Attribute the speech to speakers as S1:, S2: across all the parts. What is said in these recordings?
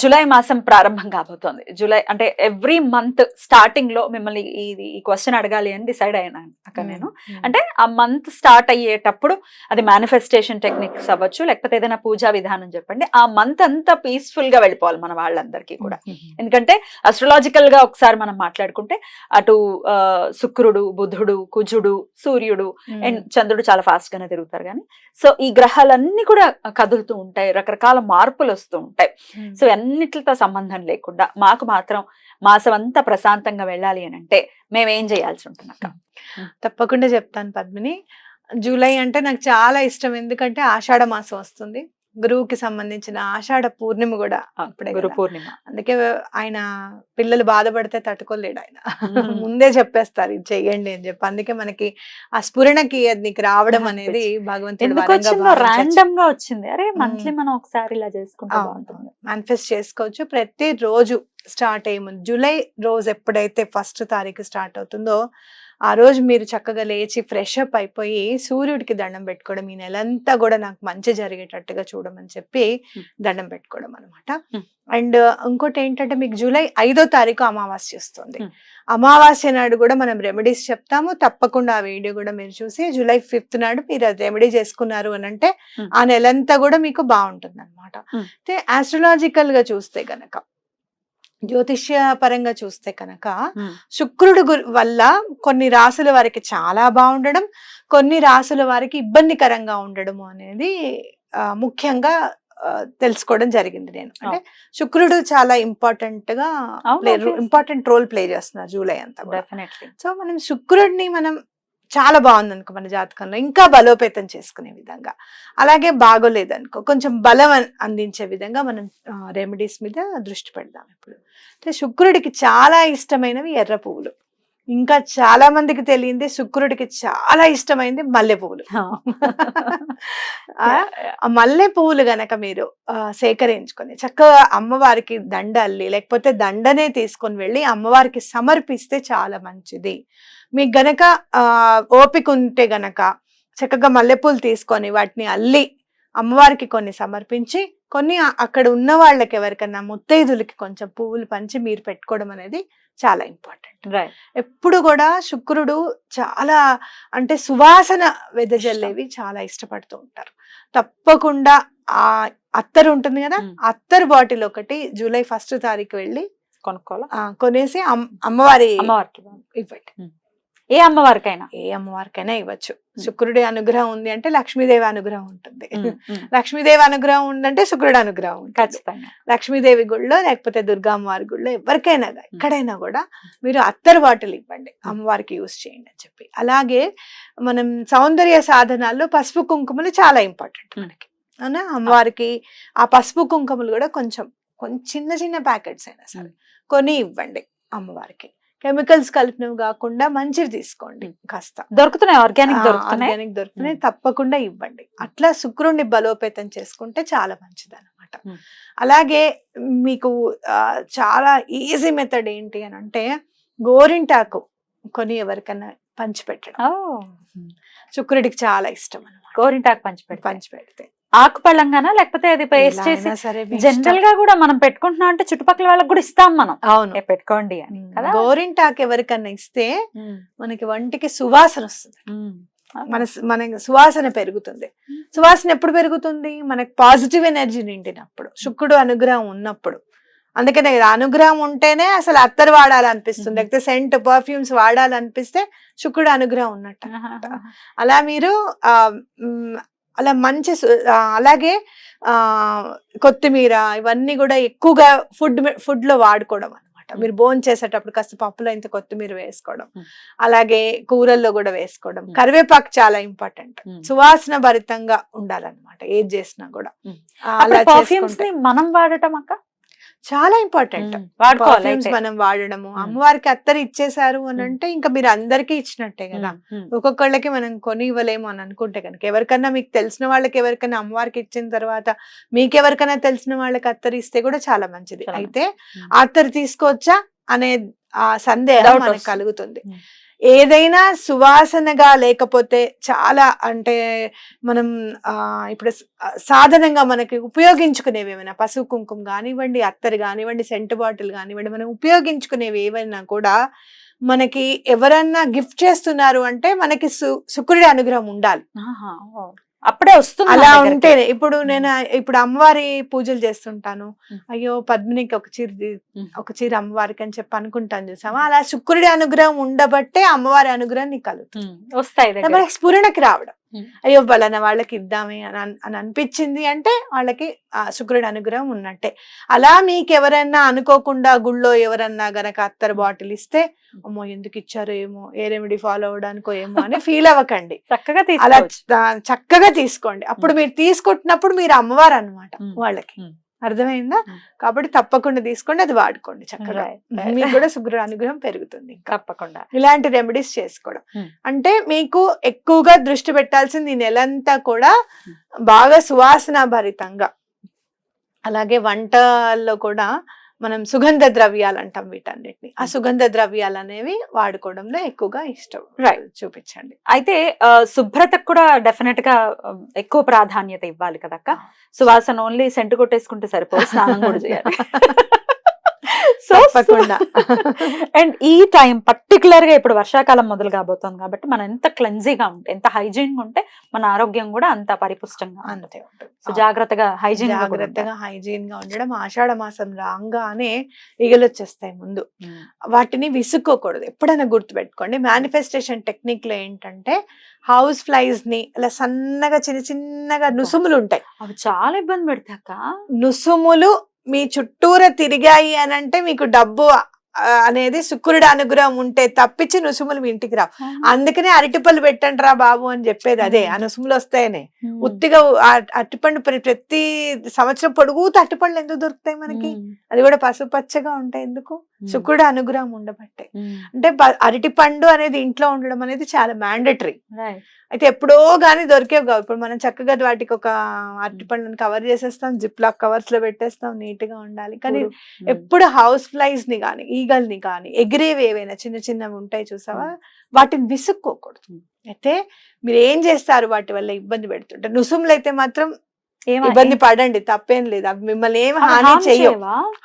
S1: July మాసం ప్రారంభం కాబోతోంది. జూలై అంటే ఎవ్రీ మంత్ స్టార్టింగ్లో మిమ్మల్ని ఇది ఈ క్వశ్చన్ అడగాలి అని డిసైడ్ అయినాను అక్క నేను. అంటే ఆ మంత్ స్టార్ట్ అయ్యేటప్పుడు అది మేనిఫెస్టేషన్ టెక్నిక్స్ అవ్వచ్చు లేకపోతే ఏదైనా పూజా విధానం చెప్పండి. ఆ మంత్ అంతా పీస్ఫుల్గా వెళ్ళిపోవాలి మన వాళ్ళందరికీ కూడా. ఎందుకంటే అస్ట్రలాజికల్గా ఒకసారి మనం మాట్లాడుకుంటే అటు శుక్రుడు బుధుడు కుజుడు సూర్యుడు అండ్ చంద్రుడు చాలా ఫాస్ట్ గానే తిరుగుతారు కానీ. సో ఈ గ్రహాలన్నీ కూడా కదులుతూ ఉంటాయి రకరకాల మార్పులు వస్తూ ఉంటాయి. సో అన్నిటితో సంబంధం లేకుండా మాకు మాత్రం మాసం అంతా ప్రశాంతంగా వెళ్ళాలి అని అంటే మేము ఏం చేయాల్సి ఉంటుంది అక్క
S2: తప్పకుండా చెప్తాను పద్మిని. జూలై అంటే నాకు చాలా ఇష్టం. ఎందుకంటే ఆషాఢ మాసం వస్తుంది. గురువుకి సంబంధించిన ఆషాఢ పూర్ణిమ కూడా అప్పుడే
S1: గురు. పూర్ణిమ.
S2: అందుకే ఆయన పిల్లలు బాధపడితే తట్టుకోలేడు ఆయన. ముందే చెప్పేస్తారు ఇది చెయ్యండి అని చెప్పి. అందుకే మనకి ఆ స్ఫురణకి అది నీకు రావడం అనేది భగవంతుడు
S1: వచ్చిందో? గా అరే మంత్లీ. మనం ఒకసారి ఇలా చేసుకుంటే
S2: మేనిఫెస్ట్ చేసుకోవచ్చు. ప్రతి రోజు స్టార్ట్ అయ్యే ముందు జూలై రోజు ఎప్పుడైతే ఫస్ట్ తారీఖు స్టార్ట్ అవుతుందో ఆ రోజు మీరు చక్కగా లేచి ఫ్రెష్ అప్ అయిపోయి సూర్యుడికి దండం పెట్టుకోవడం ఈ నెలంతా కూడా నాకు మంచి జరిగేటట్టుగా చూడమని చెప్పి. దండం పెట్టుకోవడం అనమాట. అండ్ ఇంకోటి ఏంటంటే మీకు జూలై ఐదో తారీఖు అమావాస్య వస్తుంది. అమావాస్య నాడు కూడా మనం రెమెడీస్ చెప్తాము తప్పకుండా ఆ వీడియో కూడా మీరు చూసి జూలై ఫిఫ్త్ నాడు మీరు రెమెడీ చేసుకున్నారు అని అంటే. ఆ నెలంతా కూడా మీకు బాగుంటుంది అనమాట. అయితే ఆస్ట్రలాజికల్గా చూస్తే గనక జ్యోతిష్య పరంగా చూస్తే కనుక శుక్రుడు వల్ల కొన్ని రాసుల వారికి చాలా బాగుండడం కొన్ని రాసుల వారికి ఇబ్బందికరంగా ఉండడము అనేది ఆ, ముఖ్యంగా తెలుసుకోవడం జరిగింది నేను. అంటే శుక్రుడు చాలా
S1: ఇంపార్టెంట్గా.
S2: ఇంపార్టెంట్ రోల్ ప్లే చేస్తున్నారు జూలై అంతా సో మనం శుక్రుడిని మనం చాలా బాగుంది అనుకో మన జాతకంలో. ఇంకా బలోపేతం చేసుకునే విధంగా. అలాగే బాగోలేదనుకో కొంచెం బలం అందించే విధంగా మనం రెమెడీస్ మీద దృష్టి పెడదాం ఇప్పుడు. అంటే శుక్రుడికి చాలా ఇష్టమైనవి ఎర్ర పువ్వులు. ఇంకా చాలా మందికి తెలియంది శుక్రుడికి చాలా ఇష్టమైంది మల్లె పువ్వులు మల్లె పువ్వులు గనక మీరు సేకరించుకొని చక్కగా అమ్మవారికి దండ అల్లి లేకపోతే దండనే తీసుకొని వెళ్ళి అమ్మవారికి సమర్పిస్తే చాలా మంచిది. మీకు గనక ఆ ఓపిక ఉంటే గనక చక్కగా మల్లెపూలు తీసుకొని వాటిని అల్లి అమ్మవారికి కొన్ని సమర్పించి కొన్ని అక్కడ ఉన్న వాళ్ళకి ఎవరికన్నా ముత్తైదులకి కొంచెం పువ్వులు పంచి మీరు పెట్టుకోవడం అనేది చాలా ఇంపార్టెంట్.
S1: రైట్.
S2: ఎప్పుడు కూడా శుక్రుడు చాలా అంటే సువాసన వెదజల్లేవి చాలా ఇష్టపడుతూ ఉంటారు. తప్పకుండా ఆ అత్తరు ఉంటుంది కదా. అత్తరు బాటిల్ ఒకటి జూలై ఫస్ట్ తారీఖు వెళ్ళి
S1: కొనుక్కోవాలా?
S2: కొనేసి అమ్- అమ్మవారి
S1: అమ్మవారికి
S2: ఇవ్వండి.
S1: ఏ అమ్మవారికైనా?
S2: ఏ అమ్మవారికైనా ఇవ్వచ్చు. శుక్రుడి అనుగ్రహం ఉంది అంటే లక్ష్మీదేవి అనుగ్రహం ఉంటుంది. లక్ష్మీదేవి అనుగ్రహం ఉందంటే శుక్రుడి అనుగ్రహం
S1: ఖచ్చితంగా.
S2: లక్ష్మీదేవి గుళ్ళో లేకపోతే దుర్గా అమ్మవారి గుళ్ళో ఎవరికైనా ఎక్కడైనా కూడా మీరు అత్తరు బాటిల్ ఇవ్వండి అమ్మవారికి యూస్ చేయండి అని చెప్పి. అలాగే మనం సౌందర్య సాధనాల్లో పసుపు కుంకుమలు చాలా ఇంపార్టెంట్. మనకి. అవునా? అమ్మవారికి ఆ పసుపు కుంకుమలు కూడా కొంచెం కొంచెం చిన్న చిన్న ప్యాకెట్స్ అయినా సరే కొని ఇవ్వండి అమ్మవారికి. కెమికల్స్ కలిపినవి కాకుండా మంచివి తీసుకోండి
S1: Hmm.
S2: కాస్త.
S1: దొరుకుతున్నాయి ఆర్గానిక్ దొరుకుతున్నాయి?
S2: ఆర్గానిక్ దొరుకుతున్నాయి. తప్పకుండా ఇవ్వండి. అట్లా శుక్రుడిని బలోపేతం చేసుకుంటే చాలా మంచిది అనమాట
S1: Hmm.
S2: అలాగే మీకు చాలా ఈజీ మెథడ్ ఏంటి అని అంటే గోరింటాకు కొని ఎవరికైనా పంచిపెట్టడం. శుక్రుడికి చాలా ఇష్టం అనమాట
S1: గోరింటాకు పంచి పెడతాయి
S2: పంచిపెడితే.
S1: ఆకు పళ్ళంగానా లేకపోతే అది పేస్ట్ చేసి జనరల్. గా కూడా మనం పెట్టుకుంటున్నాం అంటే చుట్టుపక్కల వాళ్ళకి కూడా ఇస్తాం మనం.
S2: అవును.
S1: పెట్టుకోండి అని కదా?
S2: గోరింటాకు ఎవరికన్నా ఇస్తే మనకి వంటికి సువాసన వస్తుంది. మన మన సువాసన పెరుగుతుంది. సువాసన ఎప్పుడు పెరుగుతుంది? మనకి పాజిటివ్ ఎనర్జీ నిండినప్పుడు శుక్రుడు అనుగ్రహం ఉన్నప్పుడు. అందుకనే ఇది అనుగ్రహం ఉంటేనే అసలు అత్తరు వాడాలనిపిస్తుంది. లేకపోతే సెంట్ పర్ఫ్యూమ్స్ వాడాలనిపిస్తే శుక్రుడు అనుగ్రహం ఉన్నట్టు. అలా మీరు అలా మంచి అలాగే ఆ కొత్తిమీర ఇవన్నీ కూడా ఎక్కువగా ఫుడ్ ఫుడ్లో వాడుకోవడం అనమాట మీరు భోజనం చేసేటప్పుడు కాస్త పప్పులో ఇంత కొత్తిమీర వేసుకోవడం. అలాగే కూరల్లో కూడా వేసుకోవడం. కరివేపాకు చాలా ఇంపార్టెంట్. సువాసన భరితంగా ఉండాలన్నమాట. ఏది చేసినా కూడా. అలా
S1: మనం వాడటం అక్క?
S2: చాలా ఇంపార్టెంట్ పర్ఫ్యూమ్స్. మనం వాడడము
S1: మ్మ్.
S2: అమ్మవారికి అత్తరు ఇచ్చేసారు అని. అంటే ఇంకా మీరు అందరికీ ఇచ్చినట్టే కదా ఒక్కొక్కళ్ళకి మనం కొని ఇవ్వలేము అని అనుకుంటే కనుక ఎవరికన్నా మీకు తెలిసిన వాళ్ళకి ఎవరికైనా అమ్మవారికి ఇచ్చిన తర్వాత మీకు ఎవరికైనా తెలిసిన వాళ్ళకి అత్తరు ఇస్తే కూడా చాలా మంచిది అయితే అత్తరు తీసుకోవచ్చా అనే ఆ సందేహం మనకు. కలుగుతుంది. ఏదైనా సువాసనగా లేకపోతే చాలా అంటే మనం ఇప్పుడు సాధనంగా మనకి ఉపయోగించుకునేవి ఏమైనా పసుపు కుంకుమ కానివ్వండి అత్తరు కానివ్వండి సెంటు బాటిల్ కానివ్వండి మనం ఉపయోగించుకునేవి ఏవైనా కూడా మనకి ఎవరన్నా గిఫ్ట్ చేస్తున్నారు అంటే మనకి సు శుక్రుడి అనుగ్రహం ఉండాలి.
S1: అప్పుడే వస్తుంది
S2: అలా. ఉంటేనే ఇప్పుడు. నేను ఇప్పుడు అమ్మవారి పూజలు చేస్తుంటాను. అయ్యో పద్మినికి ఒక చీర. ఒక చీర అమ్మవారికి అని చెప్పి అనుకుంటాను చూసావా అలా శుక్రుడి అనుగ్రహం ఉండబట్టే అమ్మవారి అనుగ్రహం నీకు కలుగుతుంది
S1: వస్తాయి
S2: స్ఫురణకి రావడం. అయ్యో బలన వాళ్ళకి ఇద్దామే అని అన్- అని అనిపించింది అంటే వాళ్ళకి ఆ శుక్రుడి అనుగ్రహం ఉన్నట్టే. అలా మీకు ఎవరన్నా అనుకోకుండా గుళ్ళో ఎవరన్నా గనక అత్తర్ బాటిల్ ఇస్తే అమ్మో ఎందుకు ఇచ్చారో ఏమో ఏ రెమెడీ ఫాలో అవడానికో ఏమో అని ఫీల్ అవ్వకండి.
S1: చక్కగా
S2: అలా చక్కగా తీసుకోండి. అప్పుడు మీరు తీసుకుంటున్నప్పుడు మీరు అమ్మవారు అన్నమాట
S1: మ్మ్.
S2: వాళ్ళకి. అర్థమైందా. కాబట్టి తప్పకుండా తీసుకోండి అది వాడుకోండి చక్కగా. మీకు కూడా శుక్రుడు అనుగ్రహం పెరుగుతుంది
S1: తప్పకుండా
S2: ఇలాంటి రెమెడీస్ చేసుకోవడం. అంటే మీకు ఎక్కువగా దృష్టి పెట్టాల్సింది ఈ నెలంతా కూడా బాగా సువాసన భరితంగా అలాగే వంటల్లో కూడా మనం సుగంధ ద్రవ్యాలు అంటాం వీటన్నిటిని. ఆ
S1: Hmm.
S2: సుగంధ ద్రవ్యాలు అనేవి వాడుకోవడంలో ఎక్కువగా ఇష్టం. చూపించండి.
S1: అయితే శుభ్రతకు కూడా డెఫినెట్గా ఎక్కువ ప్రాధాన్యత ఇవ్వాలి కదక్క? సువాసన ఓన్లీ సెంటు కొట్టేసుకుంటే సరిపోదు స్నానం కూడా చేయాలి. సో
S2: తప్పకుండా.
S1: అండ్ ఈ టైం పర్టికులర్గా ఇప్పుడు వర్షాకాలం మొదలు కాబోతోంది కాబట్టి మనం ఎంత క్లెన్జీగా ఉంటే ఎంత హైజీన్ ఉంటే మన ఆరోగ్యం కూడా అంత పరిపుష్టంగా ఉంటుంది.
S2: అంతే
S1: సో జాగ్రత్తగా హైజీన్
S2: జాగ్రత్తగా హైజీన్గా ఉండడం ఆషాఢ మాసం రాగానే ఈగలు వచ్చేస్తాయి ముందు. వాటిని విసుక్కోకూడదు. ఎప్పుడైనా గుర్తుపెట్టుకోండి. మేనిఫెస్టేషన్ టెక్నిక్లో ఏంటంటే హౌస్ ఫ్లైస్ని అలా సన్నగా చిన్న చిన్నగా నుసుములు ఉంటాయి.
S1: అవి చాలా ఇబ్బంది పెడతాక
S2: నుసుములు మీ చుట్టూరా తిరిగాయి అని అంటే మీకు డబ్బు అనేది శుక్రుడి అనుగ్రహం ఉంటే తప్పించి నుసుములు మీ ఇంటికి రావు. అందుకనే అరటిపళ్ళు పెట్టండి రా బాబు అని చెప్పేది అదే. ఆ నుసుములు వస్తాయనే. ఉత్తిగా అరటిపండు ప్ర- ప్రతి సంవత్సరం పొడుగుతూ అరటిపండ్లు ఎందుకు దొరుకుతాయి మనకి? అది కూడా పసుపచ్చగా ఉంటాయి ఎందుకు? శుక్రుడు అనుగ్రహం ఉండబట్టే. అంటే అరటిపండు అనేది ఇంట్లో ఉండడం అనేది చాలా మ్యాండటరీ అయితే ఎప్పుడో గానీ దొరికేవి కావు. ఇప్పుడు మనం చక్కగా వాటికి ఒక అరటిపండుని కవర్ చేసేస్తాం జిప్ లాక్ కవర్స్లో పెట్టేస్తాం నీట్గా ఉండాలి. కానీ ఎప్పుడు హౌస్ ఫ్లైస్ని కానీ ఈగల్ని కానీ ఎగిరేవి ఏవైనా చిన్న చిన్నవి ఉంటాయి చూసావా? వాటిని విసుక్కోకూడదు. అయితే మీరు ఏం చేస్తారు? వాటి వల్ల ఇబ్బంది పెడుతుంటారు. నుసుములు అయితే మాత్రం ఇబ్బంది పడండి తప్పేం లేదు. అవి మిమ్మల్ని ఏం హాని చెయ్యవు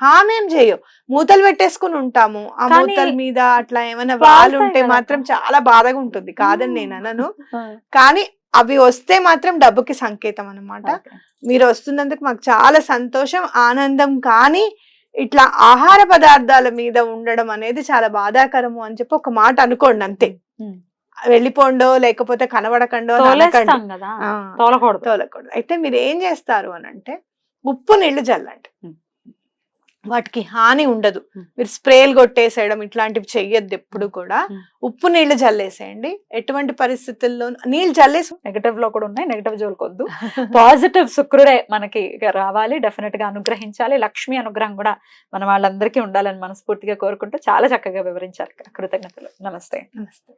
S2: హాని ఏం చెయ్యవు మూతలు పెట్టేసుకుని ఉంటాము. ఆ మూతల మీద అట్లా ఏమైనా వాళ్ళు ఉంటే. మాత్రం చాలా బాధగా ఉంటుంది. కాదని నేను అనను. కానీ అవి వస్తే మాత్రం డబ్బుకి సంకేతం అన్నమాట. మీరు వస్తున్నందుకు మాకు చాలా సంతోషం ఆనందం. కానీ ఇట్లా ఆహార పదార్థాల మీద ఉండడం అనేది చాలా బాధాకరము అని చెప్పి ఒక మాట అనుకోండి అంతే. వెళ్ళిపోండో లేకపోతే కనబడకండో
S1: తోలకూడదు.
S2: తోలకూడదు. అయితే మీరు ఏం చేస్తారు అని అంటే ఉప్పు నీళ్ళు చల్లండి. వాటికి హాని ఉండదు. మీరు స్ప్రేలు కొట్టేసేయడం ఇట్లాంటివి చెయ్యొద్దు ఎప్పుడు కూడా. ఉప్పు నీళ్ళు చల్లేసేయండి ఎటువంటి పరిస్థితుల్లో నీళ్ళు చల్లేసి
S1: నెగటివ్లో కూడా ఉన్నాయి. నెగటివ్ జోలికొద్దు పాజిటివ్ శుక్రుడే మనకి రావాలి. డెఫినెట్గా అనుగ్రహించాలి. లక్ష్మి అనుగ్రహం కూడా మన వాళ్ళందరికీ ఉండాలని మనస్ఫూర్తిగా కోరుకుంటూ చాలా చక్కగా వివరించారు. కృతజ్ఞతలు. నమస్తే.
S2: నమస్తే.